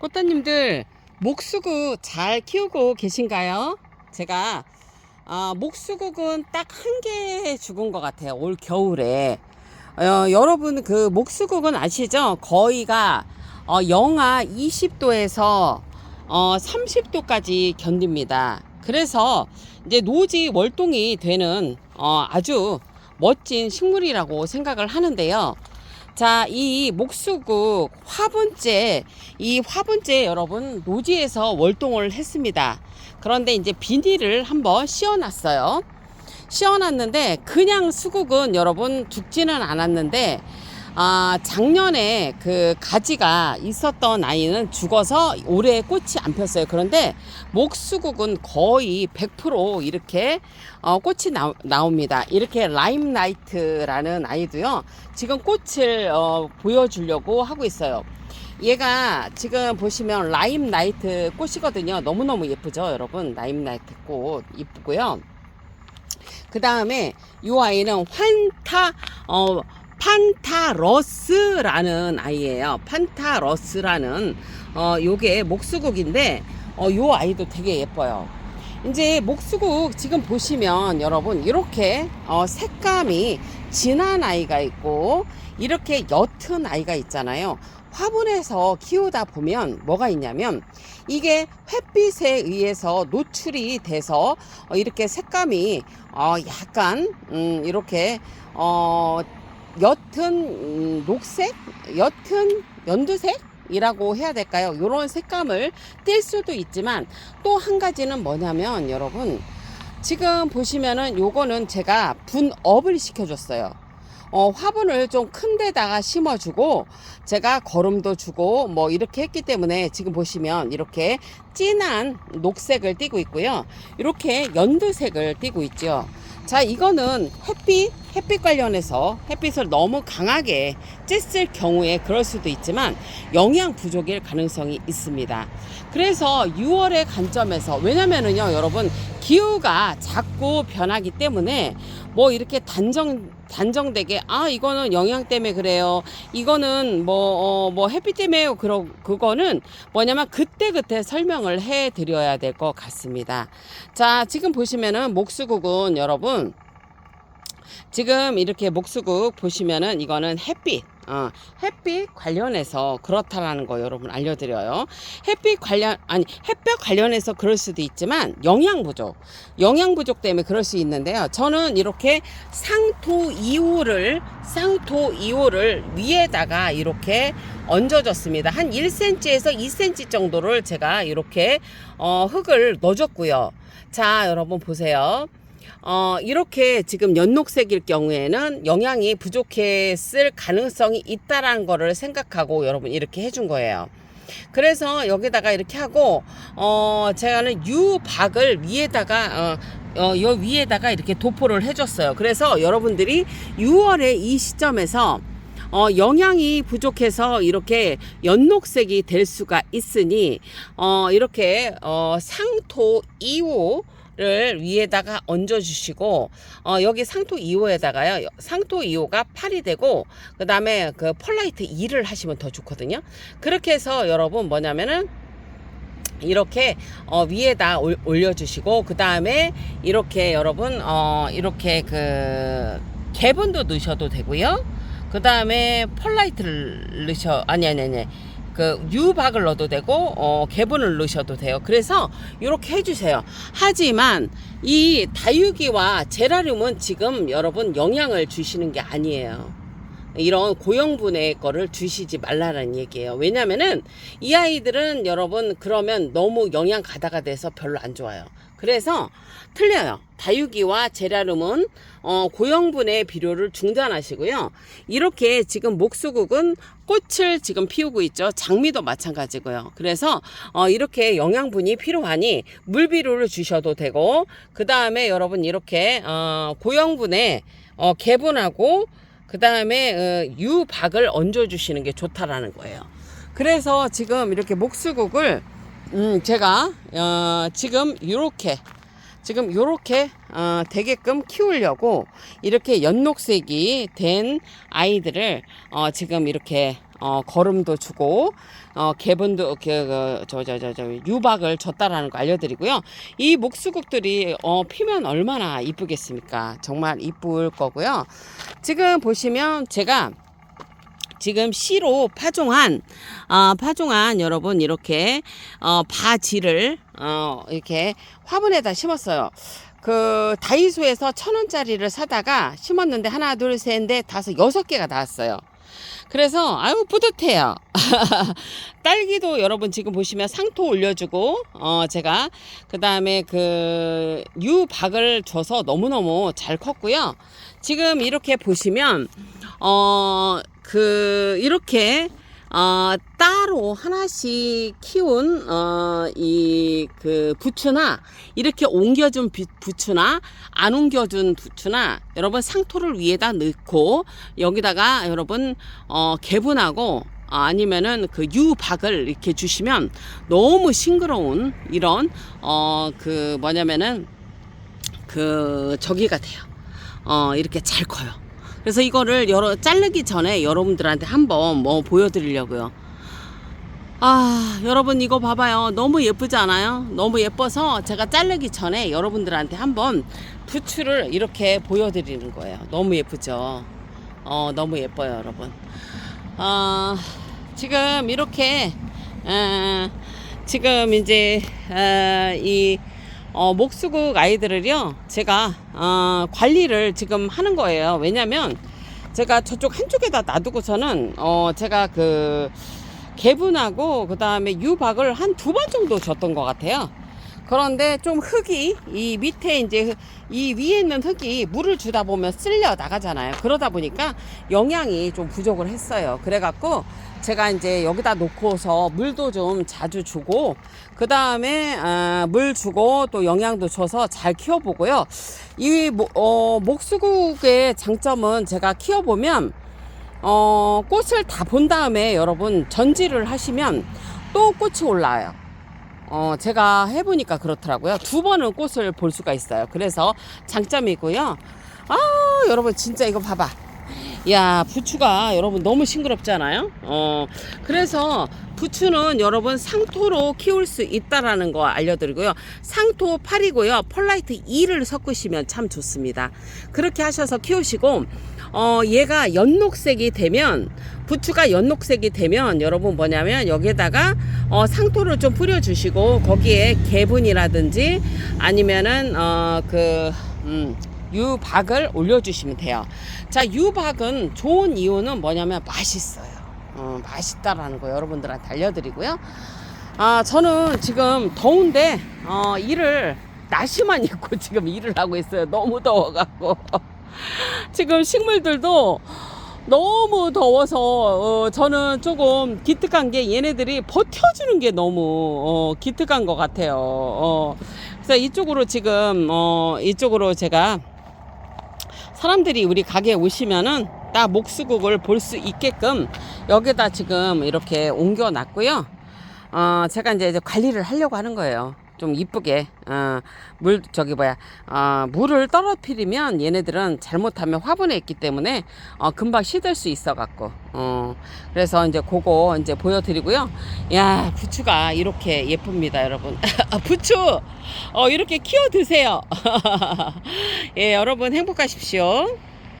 꽃다님들 목수국 잘 키우고 계신가요? 제가 아, 목수국은 딱 한 개 죽은 것 같아요. 올 겨울에. 어, 여러분 그 목수국은 아시죠? 거의가 어, 영하 20도에서 어, 30도까지 견딥니다. 그래서 이제 노지 월동이 되는 어, 아주 멋진 식물이라고 생각을 하는데요. 자, 이 목수국 화분째, 이 화분째 여러분 노지에서 월동을 했습니다. 그런데 이제 비닐을 한번 씌워놨어요. 씌워놨는데 그냥 수국은 여러분 죽지는 않았는데 아, 작년에 그 가지가 있었던 아이는 죽어서 올해 꽃이 안 폈어요. 그런데 목수국은 거의 100% 이렇게 어, 꽃이 나, 나옵니다. 이렇게 라임라이트라는 아이도요. 지금 꽃을 어, 보여주려고 하고 있어요. 얘가 지금 보시면 라임라이트 꽃이거든요. 너무너무 예쁘죠, 여러분. 라임라이트 꽃 이쁘고요. 그 다음에 이 아이는 환타 어 판타러스라는 아이예요. 판타러스라는 어 요게 목수국인데 어 요 아이도 되게 예뻐요. 이제 목수국 지금 보시면 여러분 이렇게 어 색감이 진한 아이가 있고 이렇게 옅은 아이가 있잖아요. 화분에서 키우다 보면 뭐가 있냐면 이게 햇빛에 의해서 노출이 돼서 어, 이렇게 색감이 어, 약간 음, 이렇게 어, 옅은 음, 녹색, 옅은 연두색. 이라고 해야 될까요? 이런 색감을 띌 수도 있지만 또 한 가지는 뭐냐면 여러분 지금 보시면은 요거는 제가 분업을 시켜줬어요. 어, 화분을 좀 큰 데다가 심어주고 제가 거름도 주고 뭐 이렇게 했기 때문에 지금 보시면 이렇게 진한 녹색을 띠고 있고요. 이렇게 연두색을 띠고 있죠. 자, 이거는 햇빛, 햇빛 관련해서 햇빛을 너무 강하게 쬐을 경우에 그럴 수도 있지만 영양 부족일 가능성이 있습니다. 그래서 6월의 관점에서 왜냐면은요, 여러분 기후가 자꾸 변하기 때문에 뭐 이렇게 단정 단정되게 아 이거는 영양 때문에 그래요. 이거는 뭐 어, 뭐 햇빛 때문에요. 그러 그거는 뭐냐면 그때 그때 설명을 해 드려야 될 것 같습니다. 자 지금 보시면은 목수국은 여러분 지금 이렇게 목수국 보시면은 이거는 햇빛 어, 햇빛 관련해서 그렇다라는 거 여러분 알려드려요. 햇빛 관련 아니 햇볕 관련해서 그럴 수도 있지만 영양 부족, 영양 부족 때문에 그럴 수 있는데요. 저는 이렇게 상토 2호를 상토 2호를 위에다가 이렇게 얹어줬습니다. 한 1cm에서 2cm 정도를 제가 이렇게 어, 흙을 넣어줬고요. 자, 여러분 보세요. 어, 이렇게 지금 연녹색일 경우에는 영양이 부족했을 가능성이 있다라는 거를 생각하고 여러분 이렇게 해준 거예요. 그래서 여기다가 이렇게 하고 어 제가는 유박을 위에다가 어, 어, 요 위에다가 이렇게 도포를 해줬어요. 그래서 여러분들이 6월에 이 시점에서 어, 영양이 부족해서 이렇게 연녹색이 될 수가 있으니 어, 이렇게 어, 상토 2호 를 위에다가 얹어 주시고 어 여기 상토 2호에다가요 상토 2호가 8이 되고 그 다음에 그 펄라이트 2를 하시면 더 좋거든요. 그렇게 해서 여러분 뭐냐면은 이렇게 어 위에다 올, 올려주시고 그 다음에 이렇게 여러분 어 이렇게 그 개분도 넣으셔도 되고요. 그 다음에 펄라이트를 넣으셔 아니 아니 아니 그 유박을 넣어도 되고 어, 개분을 넣으셔도 돼요. 그래서 이렇게 해주세요. 하지만 이 다육이와 제라늄은 지금 여러분 영향을 주시는 게 아니에요. 이런 고형분의 거를 주시지 말라는 얘기예요. 왜냐면은 이 아이들은 여러분 그러면 너무 영양 가다가 돼서 별로 안 좋아요. 그래서 틀려요. 다육이와 제라름은 어, 고형분의 비료를 중단하시고요. 이렇게 지금 목수국은 꽃을 지금 피우고 있죠. 장미도 마찬가지고요. 그래서 어, 이렇게 영양분이 필요하니 물비료를 주셔도 되고 그 다음에 여러분 이렇게 어, 고형분의 어, 개분하고 그 다음에 어, 유박을 얹어 주시는 게 좋다라는 거예요. 그래서 지금 이렇게 목수국을 음, 제가 어, 지금 이렇게 지금 이렇게 어, 되게끔 키우려고 이렇게 연녹색이 된 아이들을 어, 지금 이렇게 어, 거름도 주고 어, 개분도 그저저 저 저 유박을 줬다라는 거 알려드리고요. 이 목수국들이 어, 피면 얼마나 이쁘겠습니까? 정말 이쁠 거고요. 지금 보시면 제가 지금 씨로 파종한 어, 파종한 여러분 이렇게 어, 바지를 어, 이렇게 화분에다 심었어요. 그 다이소에서 천 원짜리를 사다가 심었는데 하나 둘 셋 넷 다섯 여섯 개가 나왔어요. 그래서 아유 뿌듯해요. 딸기도 여러분 지금 보시면 상토 올려주고 어 제가 그 다음에 그 유박을 줘서 너무 너무 잘 컸고요. 지금 이렇게 보시면 어 그 이렇게 어, 따로 하나씩 키운 어, 이 그 부추나 이렇게 옮겨준 비- 부추나 안 옮겨준 부추나 여러분 상토를 위에다 넣고 여기다가 여러분 어, 개분하고 어, 아니면은 그 유박을 이렇게 주시면 너무 싱그러운 이런 어 그 뭐냐면은 그 저기가 돼요. 어 이렇게 잘 커요. 그래서 이거를 여러 자르기 전에 여러분들한테 한번 뭐 보여드리려고요. 아 여러분 이거 봐봐요. 너무 예쁘지 않아요? 너무 예뻐서 제가 자르기 전에 여러분들한테 한번 부추를 이렇게 보여드리는 거예요. 너무 예쁘죠? 어 너무 예뻐요, 여러분. 어, 지금 이렇게 어, 지금 이제 어, 이 어, 목수국 아이들을요 제가 어, 관리를 지금 하는 거예요. 왜냐면 제가 저쪽 한쪽에다 놔두고서는 어, 제가 그 개분하고 그 다음에 유박을 한 두 번 정도 줬던 것 같아요 그런데 좀 흙이 이 밑에 이제 이 위에 있는 흙이 물을 주다 보면 쓸려 나가잖아요. 그러다 보니까 영양이 좀 부족을 했어요. 그래갖고 제가 이제 여기다 놓고서 물도 좀 자주 주고 그 다음에 아, 물 주고 또 영양도 줘서 잘 키워보고요. 이 모- 어, 목수국의 장점은 제가 키워보면 어, 꽃을 다 본 다음에 여러분 전지를 하시면 또 꽃이 올라와요. 어, 제가 해보니까 그렇더라고요. 두 번은 꽃을 볼 수가 있어요. 그래서 장점이고요. 아, 여러분, 진짜 이거 봐봐. 야, 부추가 여러분 너무 싱그럽잖아요. 어, 그래서 부추는 여러분 상토로 키울 수 있다라는 거 알려드리고요. 상토 8이고요. 폴라이트 2를 섞으시면 참 좋습니다. 그렇게 하셔서 키우시고, 어, 얘가 연녹색이 되면, 부추가 연녹색이 되면 여러분 뭐냐면 여기에다가 어, 상토를 좀 뿌려주시고, 거기에 개분이라든지 아니면은, 어, 그, 음, 유박을 올려주시면 돼요. 자, 유박은 좋은 이유는 뭐냐면 맛있어요. 어, 맛있다라는 거 여러분들한테 알려드리고요. 아, 저는 지금 더운데, 어, 일을, 나시만 입고 지금 일을 하고 있어요. 너무 더워갖고. 지금 식물들도 너무 더워서, 어, 저는 조금 기특한 게 얘네들이 버텨주는 게 너무, 어, 기특한 것 같아요. 어, 그래서 이쪽으로 지금, 어, 이쪽으로 제가 사람들이 우리 가게에 오시면은 딱 목수국을 볼 수 있게끔 여기다 지금 이렇게 옮겨 놨고요. 어, 제가 이제 관리를 하려고 하는 거예요. 좀 이쁘게, 어, 물, 저기 뭐야, 어, 물을 떨어뜨리면 얘네들은 잘못하면 화분에 있기 때문에, 어, 금방 시들 수 있어 갖고, 어, 그래서 이제 그거 이제 보여드리고요. 야, 부추가 이렇게 예쁩니다, 여러분. 아, 부추! 어, 이렇게 키워 드세요. 예, 여러분 행복하십시오.